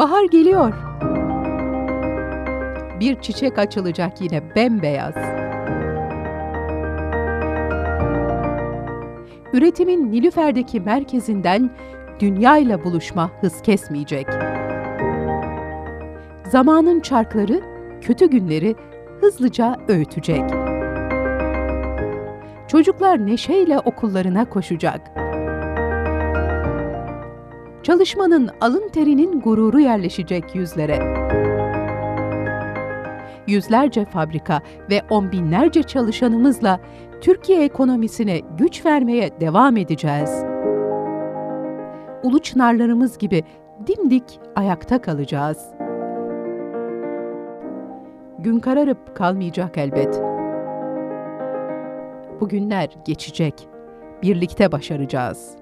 Bahar geliyor. Bir çiçek açılacak yine bembeyaz. Üretimin Nilüfer'deki merkezinden dünyayla buluşma hız kesmeyecek. Zamanın çarkları kötü günleri hızlıca öğütecek. Çocuklar neşeyle okullarına koşacak. Çalışmanın alın terinin gururu yerleşecek yüzlere. Yüzlerce fabrika ve on binlerce çalışanımızla Türkiye ekonomisine güç vermeye devam edeceğiz. Ulu çınarlarımız gibi dimdik ayakta kalacağız. Gün kararıp kalmayacak elbet. Bu günler geçecek. Birlikte başaracağız.